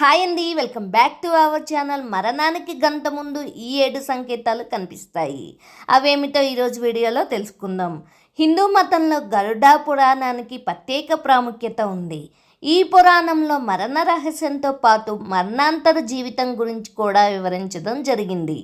Hi అండి welcome back to our channel మరణానికి గంట ముందు ఈ ఏడు సంకేతాలు కనిపిస్తాయి. అవేమిటో ఈరోజు వీడియోలో తెలుసుకుందాం. హిందూ మతంలో గరుడా పురాణానికి ప్రత్యేక ప్రాముఖ్యత ఉంది. ఈ పురాణంలో మరణ రహస్యంతో పాటు మరణాంతర జీవితం గురించి కూడా వివరించడం జరిగింది.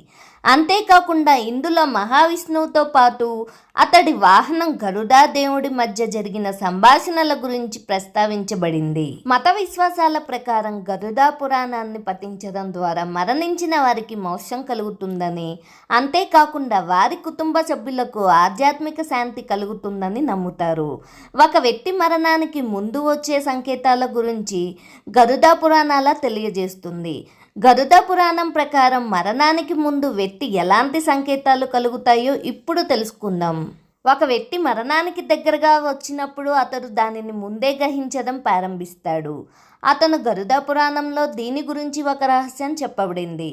అంతేకాకుండా ఇందులో మహావిష్ణువుతో పాటు అతడి వాహనం గరుడా దేవుడి మధ్య జరిగిన సంభాషణల గురించి ప్రస్తావించబడింది. మత విశ్వాసాల ప్రకారం గరుడా పురాణాన్ని పఠించడం ద్వారా మరణించిన వారికి మోక్షం కలుగుతుందని అంతేకాకుండా వారి కుటుంబ సభ్యులకు ఆధ్యాత్మిక శాంతి కలుగుతుందని నమ్ముతారు. ఒక వ్యక్తి మరణానికి ముందు వచ్చే సంకేతాల గురించి గరుడా పురాణాల తెలియజేస్తుంది. గరుడ పురాణం ప్రకారం మరణానికి ముందు వ్యక్తి ఎలాంటి సంకేతాలు కలుగుతాయో ఇప్పుడు తెలుసుకుందాం. ఒక వ్యక్తి మరణానికి దగ్గరగా వచ్చినప్పుడు అతడు దానిని ముందే గ్రహించడం ప్రారంభిస్తాడు. అతను గరుడ పురాణంలో దీని గురించి ఒక రహస్యం చెప్పబడింది.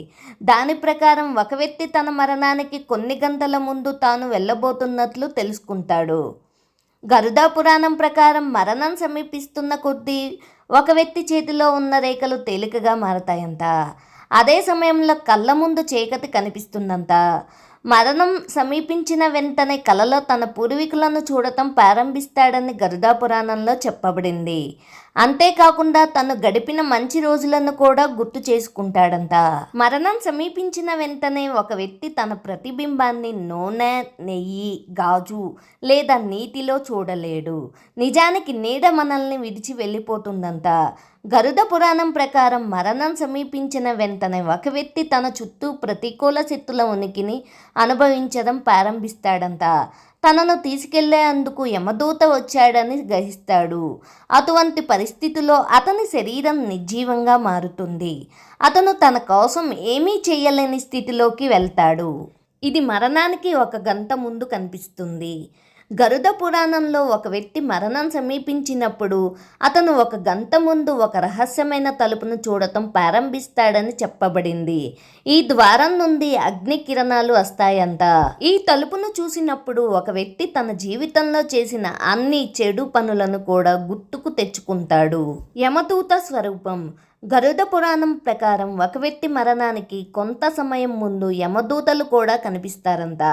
దాని ప్రకారం ఒక వ్యక్తి తన మరణానికి కొన్ని గంటల ముందు తాను వెళ్ళబోతున్నట్లు తెలుసుకుంటాడు. గరుడా పురాణం ప్రకారం మరణం సమీపిస్తున్న కొద్దీ ఒక వ్యక్తి చేతిలో ఉన్న రేఖలు తేలికగా మారతాయంట. అదే సమయంలో కళ్ళ ముందు చీకటి కనిపిస్తుందంట. మరణం సమీపించిన వెంటనే కలలో తన పూర్వీకులను చూడటం ప్రారంభిస్తాడని గరుడా పురాణంలో చెప్పబడింది. అంతేకాకుండా తను గడిపిన మంచి రోజులను కూడా గుర్తు చేసుకుంటాడంట. మరణం సమీపించిన వెంటనే ఒక వ్యక్తి తన ప్రతిబింబాన్ని నూనె నెయ్యి గాజు లేదా నీటిలో చూడలేడు. నిజానికి నీడ మనల్ని విడిచి వెళ్ళిపోతుందంట. గరుడ పురాణం ప్రకారం మరణం సమీపించిన వెంటనే ఒక వ్యక్తి తన చుట్టూ ప్రతికూల శక్తుల ఉనికిని అనుభవించడం ప్రారంభిస్తాడంట. తనను తీసుకెళ్ళేందుకు యమదూత వచ్చాడని గ్రహిస్తాడు. అటువంటి పరిస్థితిలో అతని శరీరం నిర్జీవంగా మారుతుంది. అతను తన కోసం ఏమీ చేయలేని స్థితిలోకి వెళ్తాడు. ఇది మరణానికి ఒక గంట ముందు కనిపిస్తుంది. గరుడ పురాణంలో ఒక వ్యక్తి మరణం సమీపించినప్పుడు అతను ఒక గంట ముందు ఒక రహస్యమైన తలుపును చూడటం ప్రారంభిస్తాడని చెప్పబడింది. ఈ ద్వారం నుండి అగ్ని కిరణాలు వస్తాయంట. ఈ తలుపును చూసినప్పుడు ఒక వ్యక్తి తన జీవితంలో చేసిన అన్ని చెడు పనులను కూడా గుర్తుకు తెచ్చుకుంటాడు. యమదూత స్వరూపం. గరుడ పురాణం ప్రకారం ఒక వ్యక్తి మరణానికి కొంత సమయం ముందు యమదూతలు కూడా కనిపిస్తారంట.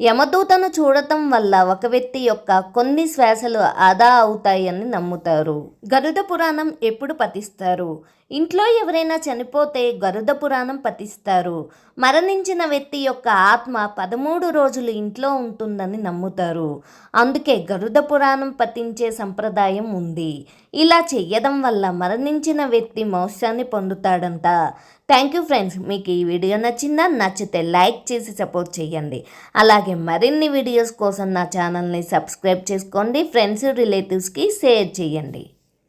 యమదూతను చూడటం వల్ల ఒక వ్యక్తి యొక్క కొన్ని శ్వాసలు ఆదా అవుతాయని నమ్ముతారు. గరుడ పురాణం ఎప్పుడు పఠిస్తారు? ఇంట్లో ఎవరైనా చనిపోతే గరుడ పురాణం పఠిస్తారు. మరణించిన వ్యక్తి యొక్క ఆత్మ పదమూడు రోజులు ఇంట్లో ఉంటుందని నమ్ముతారు. అందుకే గరుడ పురాణం పఠించే సంప్రదాయం ఉంది. ఇలా చెయ్యడం వల్ల మరణించిన వ్యక్తి మోక్షాన్ని పొందుతాడంట. థ్యాంక్ యూ ఫ్రెండ్స్ మీకు ఈ వీడియో నచ్చిందా? నచ్చితే లైక్ చేసి సపోర్ట్ చేయండి. అలాగే మరిన్ని వీడియోస్ కోసం నా ఛానల్ని సబ్స్క్రైబ్ చేసుకోండి. ఫ్రెండ్స్ రిలేటివ్స్కి షేర్ చేయండి.